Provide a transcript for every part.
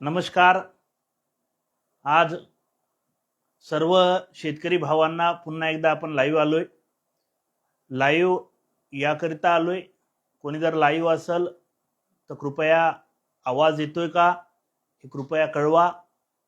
नमस्कार. आज सर्व शेतकरी भावांना पुन्हा एकदा आपण लाईव्ह आलोय. लाईव्ह याकरिता आलोय. कोणी जर लाईव्ह असेल तर कृपया आवाज येतोय का? हे कृपया कळवा.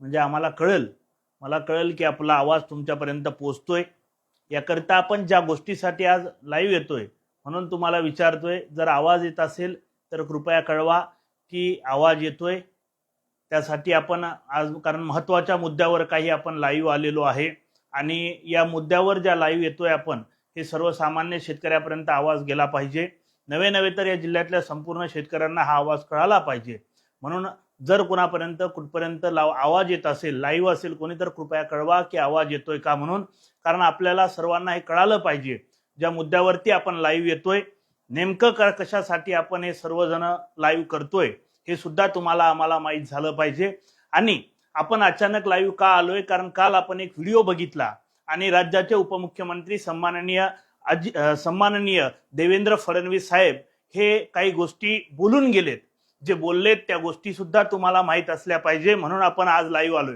म्हणजे आम्हाला कळेल. मला कळेल की आपला आवाज तुमच्यापर्यंत पोचतोय याकरिता आपण ज्या गोष्टीसाठी आज लाईव्ह येतोय म्हणून तुम्हाला विचारतोय. जर आवाज येत असेल तर कृपया कळवा की आवाज येतोय. त्यासाठी आपण आज कारण महत्त्वाच्या मुद्द्यावर काही आपण लाईव्ह आलेलो आहे. आणि या मुद्द्यावर ज्या लाईव्ह येतोय आपण हे सर्वसामान्य शेतकऱ्यापर्यंत आवाज गेला पाहिजे. नवे नवे तर या जिल्ह्यातल्या संपूर्ण शेतकऱ्यांना हा आवाज कळाला पाहिजे. म्हणून जर कुणापर्यंत कुठपर्यंत लाव आवाज येत असेल लाईव्ह असेल कोणी तर कृपया कळवा की आवाज येतोय का म्हणून. कारण आपल्याला सर्वांना हे कळालं पाहिजे. ज्या मुद्द्यावरती आपण लाईव्ह येतोय नेमकं कशासाठी आपण हे सर्वजण लाईव्ह करतोय? हे सुद्धा तुम्हाला आम्हाला माहीत झालं पाहिजे. आणि आपण अचानक लाईव्ह का आलोय? कारण काल आपण एक व्हिडिओ बघितला. आणि राज्याचे उपमुख्यमंत्री सन्माननीय अजि सन्माननीय देवेंद्र फडणवीस साहेब हे काही गोष्टी बोलून गेलेत. जे बोललेत त्या गोष्टी सुद्धा तुम्हाला माहीत असल्या पाहिजे म्हणून आपण आज लाईव्ह आलोय.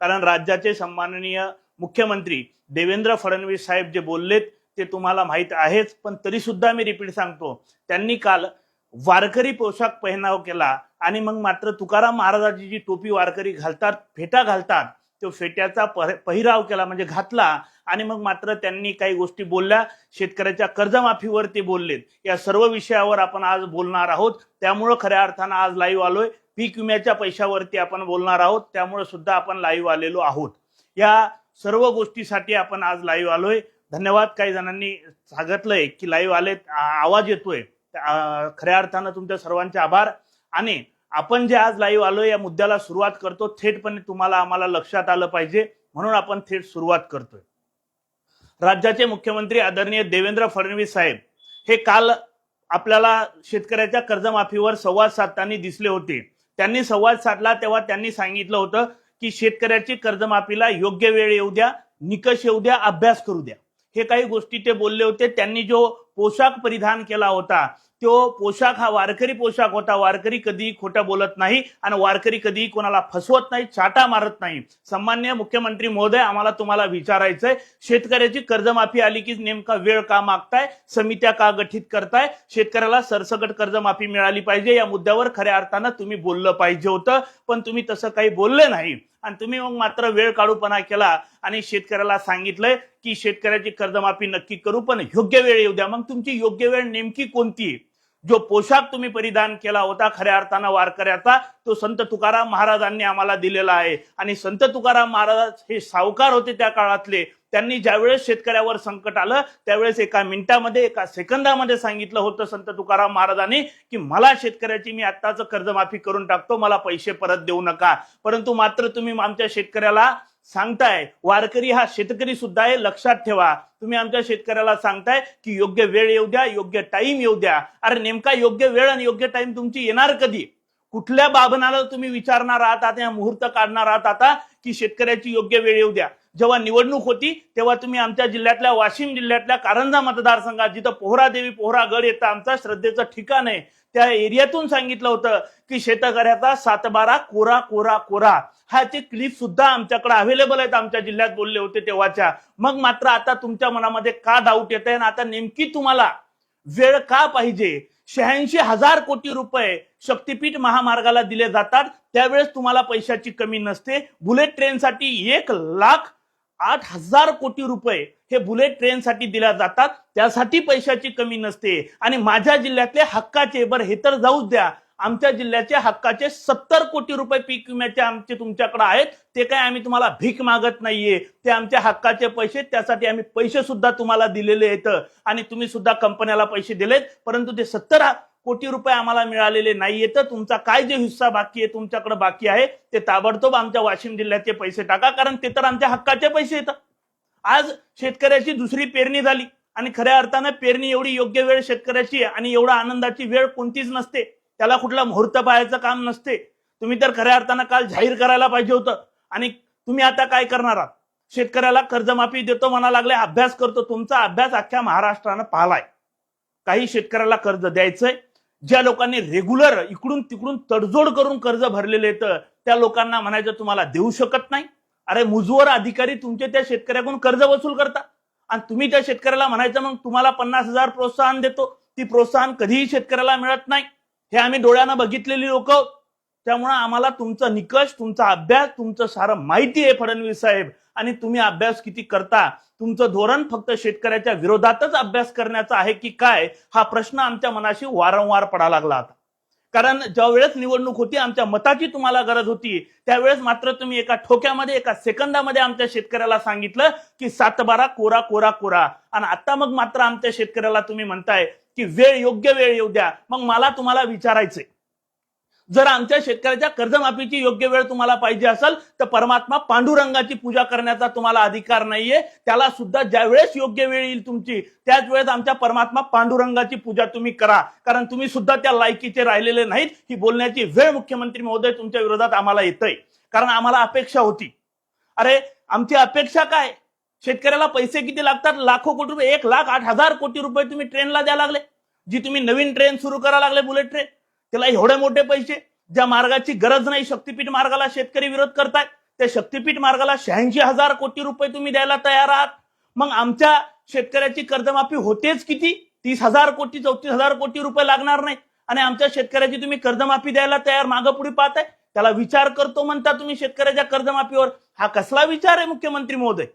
कारण राज्याचे सन्माननीय मुख्यमंत्री देवेंद्र फडणवीस साहेब जे बोललेत ते तुम्हाला माहीत आहेच. पण तरी सुद्धा मी रिपीट सांगतो. त्यांनी काल वारकरी पोशाख पहिनाव केला आणि मग मात्र तुकाराम महाराजाची जी टोपी वारकरी घालतात फेटा घालतात तो फेट्याचा पहिराव केला म्हणजे घातला आणि मग मात्र त्यांनी काही गोष्टी बोलल्या. शेतकऱ्याच्या कर्जमाफीवर ते बोललेत. या सर्व विषयावर आपण आज बोलणार आहोत. त्यामुळं खऱ्या अर्थानं आज लाईव्ह आलोय. पीक विम्याच्या पैशावरती आपण बोलणार आहोत. त्यामुळे सुद्धा आपण लाईव्ह आलेलो आहोत. या सर्व गोष्टीसाठी आपण आज लाईव्ह आलोय. धन्यवाद. काही जणांनी सांगितलंय की लाईव्ह आले आवाज येतोय. खऱ्या अर्थानं तुमच्या सर्वांचे आभार. आणि आपण जे आज लाईव्ह आलो या मुद्द्याला सुरुवात करतो थेटपणे तुम्हाला आम्हाला लक्षात आलं पाहिजे. म्हणून आपण थेट सुरुवात करतोय. राज्याचे मुख्यमंत्री आदरणीय देवेंद्र फडणवीस साहेब हे काल आपल्याला शेतकऱ्याच्या कर्जमाफीवर संवाद साधताना दिसले होते. त्यांनी संवाद साधला तेव्हा त्यांनी सांगितलं होतं की शेतकऱ्याची कर्जमाफीला योग्य वेळ येऊ द्या निकष येऊ द्या अभ्यास करू द्या. हे काही गोष्टी ते बोलले होते. त्यांनी जो पोशाख परिधान केला होता तो पोशाख हा वारकरी पोशाख होता. वारकरी कधी खोटं बोलत नाही आणि वारकरी कधी कोणाला फसवत नाही चाटा मारत नाही. सन्मान्य मुख्यमंत्री महोदय आम्हाला तुम्हाला विचारायचंय शेतकऱ्याची कर्जमाफी आली की नेमका वेळ का मागताय? समित्या का गठीत करताय? शेतकऱ्याला सरसकट कर्जमाफी मिळाली पाहिजे. या मुद्द्यावर खऱ्या अर्थानं तुम्ही बोललं पाहिजे होतं पण तुम्ही तसं काही बोलले नाही. आणि तुम्ही मग मात्र वेळ काढूपणा केला आणि शेतकऱ्याला सांगितलंय की शेतकऱ्याची कर्जमाफी नक्की करू पण योग्य वेळ येऊ द्या. मग तुमची योग्य वेळ नेमकी कोणती? जो पोशाख तुम्ही परिधान केला होता खऱ्या अर्थानं वारकऱ्याचा तो संत तुकाराम महाराजांनी आम्हाला दिलेला आहे. आणि संत तुकाराम महाराज हे सावकार होते त्या काळातले. त्यांनी ज्यावेळेस शेतकऱ्यावर संकट आलं त्यावेळेस एका मिनिटामध्ये एका सेकंदामध्ये सांगितलं होतं संत तुकाराम महाराजांनी की मला शेतकऱ्याची मी आत्ताच कर्जमाफी करून टाकतो मला पैसे परत देऊ नका. परंतु मात्र तुम्ही आमच्या शेतकऱ्याला सांगताय. वारकरी हा शेतकरी सुद्धा आहे लक्षात ठेवा. तुम्ही आमच्या शेतकऱ्याला सांगताय की योग्य वेळ येऊ द्या योग्य टाइम येऊ द्या. अरे नेमका योग्य वेळ आणि योग्य टाइम तुमची येणार कधी? कुठल्या बाबनाला तुम्ही विचारणार आहात आता या मुहूर्त काढणार आहात आता की शेतकऱ्याची योग्य वेळ येऊ द्या. जेव्हा निवडणूक होती तेव्हा तुम्ही आमच्या जिल्ह्यातल्या वाशिम जिल्ह्यातल्या कारंजा मतदारसंघात जिथं पोहरा देवी पोहरा गड येतं आमचा श्रद्धेचं ठिकाण आहे त्या एरियातून सांगितलं होतं की शेतकऱ्याचा सातबारा कोरा कोरा कोरा. हा ते क्लिप सुद्धा आमच्याकडे अवेलेबल आहेत आमच्या जिल्ह्यात बोलले होते तेव्हाच्या. मग मात्र आता तुमच्या मनामध्ये का डाऊट येत आहे आणि आता नेमकी तुम्हाला वेळ का पाहिजे? शहाऐंशी हजार कोटी रुपये शक्तीपीठ महामार्गाला दिले जातात. त्यावेळेस तुम्हाला पैशाची कमी नसते. बुलेट ट्रेनसाठी एक लाख आठ हजार कोटी रुपये हे बुलेट ट्रेनसाठी दिल्या जातात. त्यासाठी पैशाची कमी नसते. आणि माझ्या जिल्ह्यातले हक्काचे बरं हे तर जाऊच द्या. आमच्या जिल्ह्याचे हक्काचे सत्तर कोटी रुपये पीक विम्याचे आमचे तुमच्याकडे आहेत. ते काय आम्ही तुम्हाला भीक मागत नाहीये. ते आमच्या हक्काचे पैसे त्यासाठी आम्ही पैसे सुद्धा तुम्हाला दिलेले आहेत. आणि तुम्ही सुद्धा कंपन्याला पैसे दिलेत. परंतु ते सत्तर कोटी रुपये आम्हाला मिळालेले नाहीये तर तुमचा काय जे हिस्सा बाकी आहे तुमच्याकडे बाकी आहे ते ताबडतोब आमच्या वाशिम जिल्ह्याचे पैसे टाका. कारण ते तर आमच्या हक्काचे पैसे येतात आज शेतकऱ्याची दुसरी पेरणी झाली. आणि खऱ्या अर्थानं पेरणी एवढी योग्य वेळ शेतकऱ्याची आणि एवढा आनंदाची वेळ कोणतीच नसते. त्याला कुठला मुहूर्त पाहायचं काम नसते. तुम्ही तर खऱ्या अर्थानं काल जाहीर करायला पाहिजे होतं. आणि तुम्ही आता काय करणार आहात? शेतकऱ्याला कर्जमाफी देतो म्हणा लागले अभ्यास करतो. तुमचा अभ्यास अख्ख्या महाराष्ट्रानं पाहलाय. काही शेतकऱ्याला कर्ज द्यायचंय. ज्या लोकांनी रेग्युलर इकडून तिकडून तडजोड करून कर्ज भरलेले येतं त्या लोकांना म्हणायचं तुम्हाला देऊ शकत नाही. अरे मुजवर अधिकारी तुमचे त्या शेतकऱ्याकडून कर्ज वसूल करता. आणि तुम्ही त्या शेतकऱ्याला म्हणायचं मग तुम्हाला पन्नास हजार प्रोत्साहन देतो. ती प्रोत्साहन कधीही शेतकऱ्याला मिळत नाही. हे आम्ही डोळ्यानं बघितलेली लोक. त्यामुळं आम्हाला तुमचा निकष तुमचा अभ्यास तुमचं सारं माहिती आहे फडणवीस साहेब. आणि तुम्ही अभ्यास किती करता? तुमचं धोरण फक्त शेतकऱ्याच्या विरोधातच अभ्यास करण्याचा आहे की काय? हा प्रश्न आमच्या मनाशी वारंवार पडा लागला होता कारण ज्यावेळेस निवडणूक होती आमच्या मताची तुम्हाला गरज होती त्यावेळेस मात्र तुम्ही एका ठोक्यामध्ये एका सेकंदामध्ये आमच्या शेतकऱ्याला सांगितलं की सातबारा कोरा कोरा कोरा. आणि आता मग मात्र आमच्या शेतकऱ्याला तुम्ही म्हणताय की वेळ योग्य वेळ येऊ द्या. मग मला तुम्हाला विचारायचंय. जर आमच्या शेतकऱ्याच्या कर्जमाफीची योग्य वेळ तुम्हाला पाहिजे असेल तर परमात्मा पांडुरंगाची पूजा करण्याचा तुम्हाला अधिकार नाहीये. त्याला सुद्धा ज्या वेळेस योग्य वेळ येईल तुमची त्याच वेळेस आमच्या परमात्मा पांडुरंगाची पूजा तुम्ही करा. कारण तुम्ही सुद्धा त्या लायकीचे राहिलेले नाहीत. ही बोलण्याची वेळ मुख्यमंत्री महोदय तुमच्या विरोधात आम्हाला येतंय. कारण आम्हाला अपेक्षा होती. अरे आमची अपेक्षा काय? शेतकऱ्याला पैसे किती लागतात? लाखो कोटी रुपये एक लाख आठ हजार कोटी रुपये तुम्ही ट्रेनला द्या लागले. जी तुम्ही नवीन ट्रेन सुरू करा लागले बुलेट ट्रेन त्याला एवढे मोठे पैसे ज्या मार्गाची गरज नाही शक्तीपीठ मार्गाला शेतकरी विरोध करतायत त्या शक्तीपीठ मार्गाला शहाऐंशी हजार कोटी रुपये तुम्ही द्यायला तयार आहात. मग आमच्या शेतकऱ्याची कर्जमाफी होतेच किती? तीस हजार कोटी चौतीस हजार कोटी रुपये लागणार नाही. आणि आमच्या शेतकऱ्याची तुम्ही कर्जमाफी द्यायला तयार मागं पुढे पाहताय? त्याला विचार करतो म्हणता तुम्ही शेतकऱ्याच्या कर्जमाफीवर. हा कसला विचार आहे मुख्यमंत्री महोदय?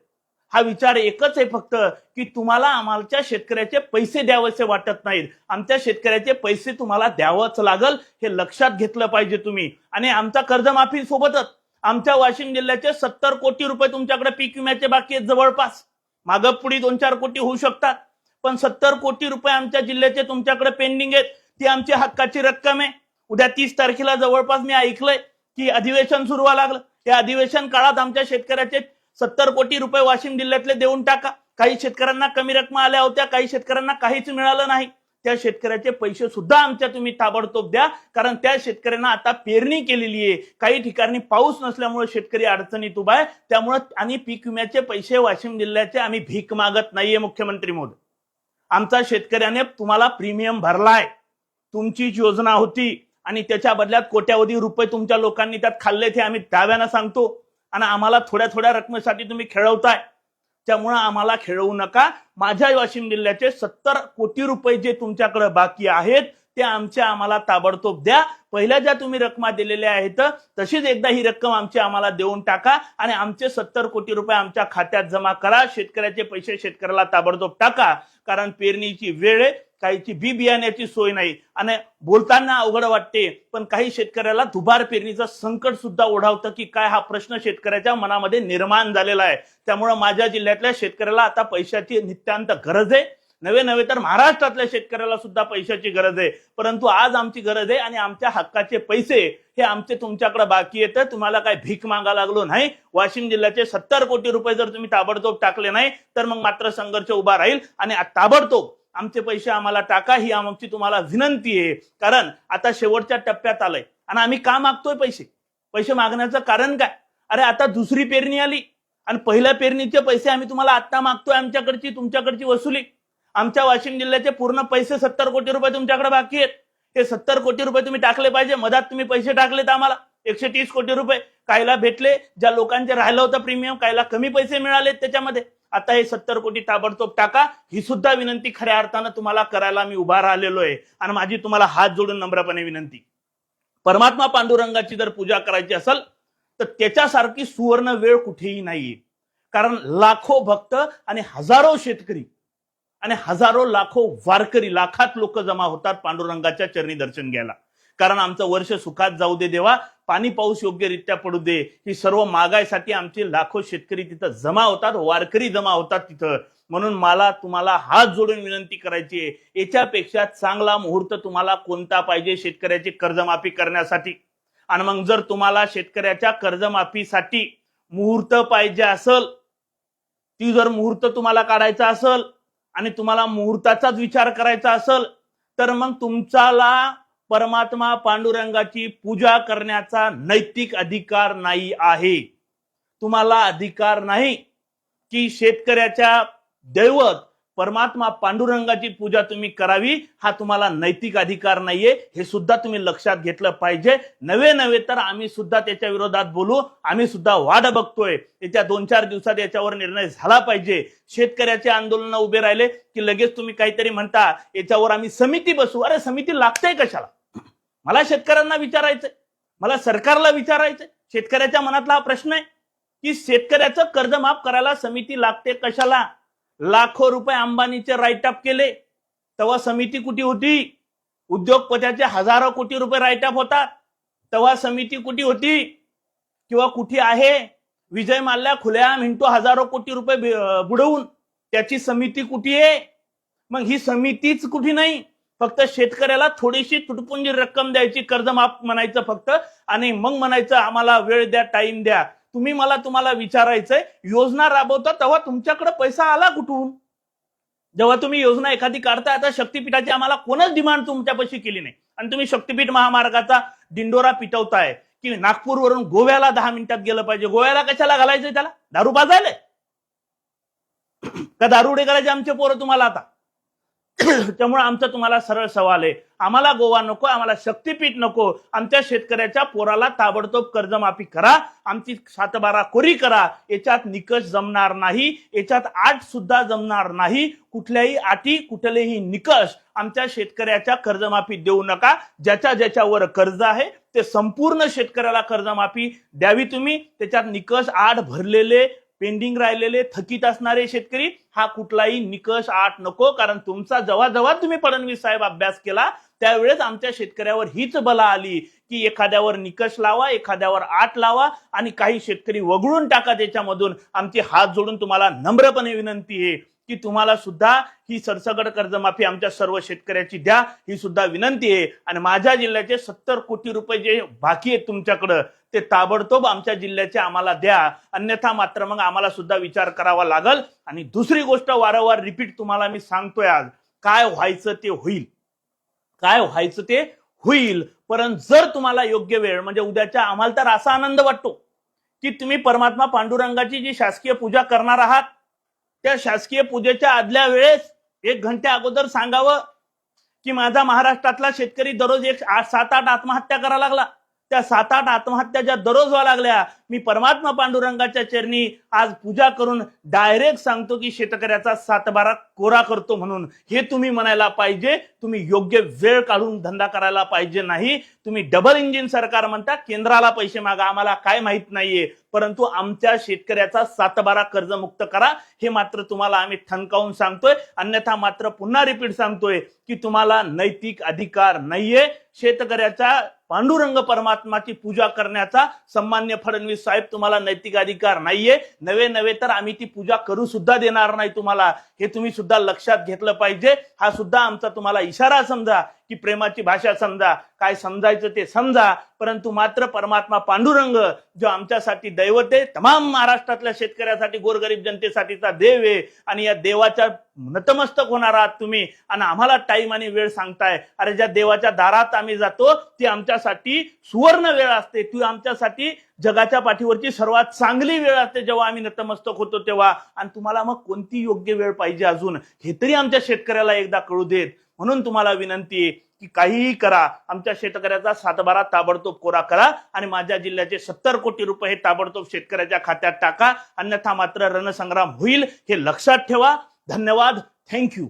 हा विचार एकच आहे फक्त की तुम्हाला आम्हाच्या शेतकऱ्याचे पैसे द्यावेसे वाटत नाहीत. आमच्या शेतकऱ्याचे पैसे तुम्हाला द्यावंच लागल हे लक्षात घेतलं पाहिजे तुम्ही. आणि आमचा कर्जमाफी सोबतच आमच्या वाशिम जिल्ह्याचे सत्तर कोटी रुपये तुमच्याकडे पीक विम्याचे बाकी आहेत जवळपास. मागं पुढे दोन चार कोटी होऊ शकतात. पण सत्तर कोटी रुपये आमच्या जिल्ह्याचे तुमच्याकडे पेंडिंग आहेत ती आमची हक्काची रक्कम आहे. उद्या तीस तारखेला जवळपास मी ऐकलंय की अधिवेशन सुरू व्हायला लागलं. या अधिवेशन काळात आमच्या शेतकऱ्याचे सत्तर कोटी रुपये वाशिम जिल्ह्यातले देऊन टाका. काही शेतकऱ्यांना कमी रक्कम आल्या होत्या काही शेतकऱ्यांना काहीच मिळालं नाही. त्या शेतकऱ्याचे पैसे सुद्धा आमच्या तुम्ही ताबडतोब द्या कारण त्या शेतकऱ्यांना आता पेरणी केलेली आहे. काही ठिकाणी पाऊस नसल्यामुळे शेतकरी अडचणीत उभा आहे. त्यामुळे आणि पीक विम्याचे पैसे वाशिम जिल्ह्याचे आम्ही भीक मागत नाहीये मुख्यमंत्री मोदी. आमचा शेतकऱ्याने तुम्हाला प्रीमियम भरलाय. तुमचीच योजना होती आणि त्याच्या बदल्यात कोट्यावधी रुपये तुमच्या लोकांनी त्यात खाल्ले ते आम्ही दाव्यानं सांगतो. आणि आम्हाला थोड्या थोड्या रकमेसाठी तुम्ही खेळवताय. त्यामुळं आम्हाला खेळवू नका. माझ्या वाशिम जिल्ह्याचे सत्तर कोटी रुपये जे तुमच्याकडे बाकी आहेत ते आमच्या आम्हाला ताबडतोब द्या. पहिल्या ज्या तुम्ही रकमा दिलेल्या आहेत तशीच एकदा ही रक्कम आमची आम्हाला देऊन टाका आणि आमचे सत्तर कोटी रुपये आमच्या खात्यात जमा करा. शेतकऱ्याचे पैसे शेतकऱ्याला ताबडतोब टाका कारण पेरणीची वेळ आहे. काहीची बी बियाण्याची सोय नाही. आणि बोलताना अवघड वाटते पण काही शेतकऱ्याला दुबार पेरणीचं संकट सुद्धा ओढावतं की काय हा प्रश्न शेतकऱ्याच्या मनामध्ये निर्माण झालेला आहे. त्यामुळं माझ्या जिल्ह्यातल्या शेतकऱ्याला आता पैशाची नित्यांत गरज आहे. नवे नवे तर महाराष्ट्रातल्या शेतकऱ्याला सुद्धा पैशाची गरज आहे. परंतु आज आमची गरज आहे आणि आमच्या हक्काचे पैसे हे आमचे तुमच्याकडे बाकी येतं तुम्हाला काय भीक मागा लागलो नाही? वाशिम जिल्ह्याचे सत्तर कोटी रुपये जर तुम्ही ताबडतोब टाकले नाही तर मग मात्र संघर्ष उभा राहील आणि ताबडतोब आमचे पैसे आम्हाला टाका ही आमची तुम्हाला विनंती आहे. कारण आता शेवटच्या टप्प्यात आलंय. आणि आम्ही का मागतोय पैसे? पैसे मागण्याचं कारण काय? अरे आता दुसरी पेरणी आली. आणि पहिल्या पेरणीचे पैसे आम्ही तुम्हाला आता मागतोय आमच्याकडची तुमच्याकडची वसुली. आमच्या वाशिम जिल्ह्याचे पूर्ण पैसे सत्तर कोटी रुपये तुमच्याकडे बाकी आहेत. हे सत्तर कोटी रुपये तुम्ही टाकले पाहिजे. मधात तुम्ही पैसे टाकलेत आम्हाला. एकशे तीस कोटी रुपये. कायला भेटले? ज्या लोकांचे राहिलं होतं प्रीमियम कायला कमी पैसे मिळाले त्याच्यामध्ये. आता हे सत्तर कोटी ताबडतोब टाका. ही सुद्धा विनंती खऱ्या अर्थानं तुम्हाला करायला मी उभा राहिलेलो आहे. आणि माझी तुम्हाला हात जोडून नम्रपणे विनंती. परमात्मा पांडुरंगाची जर पूजा करायची असेल तर त्याच्यासारखी सुवर्ण वेळ कुठेही नाहीये. कारण लाखो भक्त आणि हजारो शेतकरी आणि हजारो लाखो वारकरी लाखात लोक जमा होतात पांडुरंगाच्या चरणी दर्शन घ्यायला. कारण आमचं वर्ष सुखात जाऊ दे देवा पाणी पाऊस योग्यरित्या पडू दे. ही सर्व मागायसाठी आमचे लाखो शेतकरी तिथं जमा होतात वारकरी जमा होतात तिथं. म्हणून मला तुम्हाला हात जोडून विनंती करायची आहे. याच्यापेक्षा चांगला मुहूर्त तुम्हाला कोणता पाहिजे शेतकऱ्याची कर्जमाफी करण्यासाठी? आणि मग जर तुम्हाला शेतकऱ्याच्या कर्जमाफीसाठी मुहूर्त पाहिजे असल ती जर मुहूर्त तुम्हाला काढायचा असल आणि तुम्हाला मुहूर्ताचाच विचार करायचा असल तर मग तुमचाला परमात्मा पांडुरंगाची पूजा करण्याचा नैतिक अधिकार नाही आहे. तुम्हाला अधिकार नाही की शेतकऱ्याच्या दैवत परमात्मा पांडुरंगाची पूजा तुम्ही करावी हा तुम्हाला नैतिक अधिकार नाहीये. हे सुद्धा तुम्ही लक्षात घेतलं पाहिजे. नवे नवे तर आम्ही सुद्धा त्याच्या विरोधात बोलू आम्ही सुद्धा वाद बघतोय. येत्या दोन चार दिवसात याच्यावर निर्णय झाला पाहिजे. शेतकऱ्याचे आंदोलन उभे राहिले की लगेच तुम्ही काहीतरी म्हणता याच्यावर आम्ही समिती बसू. अरे समिती लागते कशाला? मला शेतकऱ्यांना विचारायचंय. मला सरकारला विचारायचंय. शेतकऱ्याच्या मनातला हा प्रश्न आहे की शेतकऱ्याचं कर्ज माफ करायला समिती लागते कशाला? लाखो रुपये अंबानीचे राईट अप केले. तेव्हा समिती कुठे होती? उद्योगपत्याचे हजारो कोटी रुपये राईट अप होतात. तेव्हा समिती कुठे होती? किंवा कुठे आहे? विजय माल्या खुल्या मिंटो हजारो कोटी रुपये बुडवून त्याची समिती कुठे आहे? मग ही समितीच कुठे नाही? फक्त शेतकऱ्याला थोडीशी तुटपुंजी रक्कम द्यायची कर्जमाफ म्हणायचं फक्त. आणि मग म्हणायचं आम्हाला वेळ द्या टाइम द्या. तुम्ही मला तुम्हाला विचारायचंय योजना राबवता तेव्हा तुमच्याकडे पैसा आला कुठून? जेव्हा तुम्ही योजना एखादी काढता आता शक्तीपीठाची आम्हाला कोणच डिमांड तुमच्यापाशी केली नाही. आणि तुम्ही शक्तीपीठ महामार्गाचा दिंडोरा पिटवताय की नागपूरवरून गोव्याला दहा मिनिटात गेलं पाहिजे. गोव्याला कशाला घालायचंय त्याला? दारू पाजायला का दारुडे करायचे आमचे पोरं तुम्हाला आता? त्यामुळे आमचा तुम्हाला सरळ सवाल आहे. आम्हाला गोवा नको आम्हाला शक्तीपीठ नको. आमच्या शेतकऱ्याच्या पोराला ताबडतोब कर्जमाफी करा. आमची सातबारा कोरी करा. याच्यात निकष जमणार नाही. याच्यात आठ सुद्धा जमणार नाही. कुठल्याही अटी कुठलेही निकष आमच्या शेतकऱ्याच्या कर्जमाफी देऊ नका. ज्याच्या ज्याच्यावर कर्ज आहे ते संपूर्ण शेतकऱ्याला कर्जमाफी द्यावी तुम्ही. त्याच्यात निकष आठ भरलेले पेंडिंग राहिलेले थकीत असणारे शेतकरी हा कुठलाही निकष आठ नको कारण तुमचा जेव्हा जेव्हा तुम्ही फडणवीस साहेब अभ्यास केला त्यावेळेस आमच्या शेतकऱ्यावर हीच बला आली की एखाद्यावर निकष लावा एखाद्यावर आठ लावा आणि काही शेतकरी वगळून टाका त्याच्यामधून. आमची हात जोडून तुम्हाला नम्रपणे विनंती आहे. की तुम्हाला सुद्धा ही सरसगड कर्जमाफी आमच्या सर्व शेतकऱ्याची द्या ही सुद्धा विनंती आहे. आणि माझ्या जिल्ह्याचे सत्तर कोटी रुपये जे बाकी आहेत तुमच्याकडं ते ताबडतोब आमच्या जिल्ह्याचे आम्हाला द्या. अन्यथा मात्र मग आम्हाला सुद्धा विचार करावा लागल. आणि दुसरी गोष्ट वारंवार रिपीट तुम्हाला मी सांगतोय आज. काय व्हायचं ते होईल. काय व्हायचं ते होईल. परंतु जर तुम्हाला योग्य वेळ म्हणजे उद्याच्या आम्हाला तर असा आनंद वाटतो की तुम्ही परमात्मा पांडुरंगाची जी शासकीय पूजा करणार आहात त्या शासकीय पूजेच्या आदल्या वेळेस एक घंट्या अगोदर सांगावं की माझा महाराष्ट्रातला शेतकरी दररोज एक सात आठ आत्महत्या करा लागला. त्या सात आठ आत्महत्या ज्या दररोज व्हायला लागल्या मी परमात्मा पांडुरंगाच्या चरणी आज पूजा करून डायरेक्ट सांगतो की शेतकऱ्याचा सातबारा कोरा करतो म्हणून. हे तुम्ही म्हणायला पाहिजे तुम्ही योग्य वेळ काढून धंदा करायला पाहिजे नाही. तुम्ही डबल इंजिन सरकार म्हणता केंद्राला पैसे मागा आम्हाला काय माहीत नाहीये. परंतु आमच्या शेतकऱ्याचा सातबारा कर्जमुक्त करा. हे मात्र तुम्हाला आम्ही ठणकावून सांगतोय. अन्यथा मात्र पुन्हा रिपीट सांगतोय की तुम्हाला नैतिक अधिकार नाहीये. शेतकऱ्याच्या पांडुरंग परमात्माची पूजा करण्याचा सन्मान्य फडणवीस साहेब तुम्हाला नैतिक अधिकार नाहीये. नवे नवे तर आम्ही ती पूजा करू सुद्धा देणार नाही तुम्हाला. हे तुम्ही सुद्धा लक्षात घेतलं पाहिजे. हा सुद्धा आमचा तुम्हाला इशारा समजा. की प्रेमाची भाषा समजा काय समजायचं ते समजा परंतु मात्र परमात्मा पांडुरंग जो आमच्यासाठी दैवत आहे तमाम महाराष्ट्रातल्या शेतकऱ्यासाठी गोरगरीब जनतेसाठीचा देव आहे आणि या देवाच्या नतमस्तक होणार आहात तुम्ही आणि आम्हाला टाइम आणि वेळ सांगताय. अरे ज्या देवाच्या दारात आम्ही जातो ती आमच्यासाठी सुवर्ण वेळ असते. ती आमच्यासाठी जगाच्या पाठीवरची सर्वात चांगली वेळ असते. जेव्हा आम्ही नतमस्तक होतो तेव्हा. आणि तुम्हाला मग कोणती योग्य वेळ पाहिजे अजून? हे तरी आमच्या शेतकऱ्याला एकदा कळू देत. म्हणून तुम्हाला विनंती आहे की काहीही करा. आमच्या शेतकऱ्याचा सातबारा ताबडतोब कोरा करा आणि माझ्या जिल्ह्याचे सत्तर कोटी रुपये हे ताबडतोब शेतकऱ्याच्या खात्यात टाका. अन्यथा मात्र रणसंग्राम होईल हे लक्षात ठेवा. धन्यवाद. थँक्यू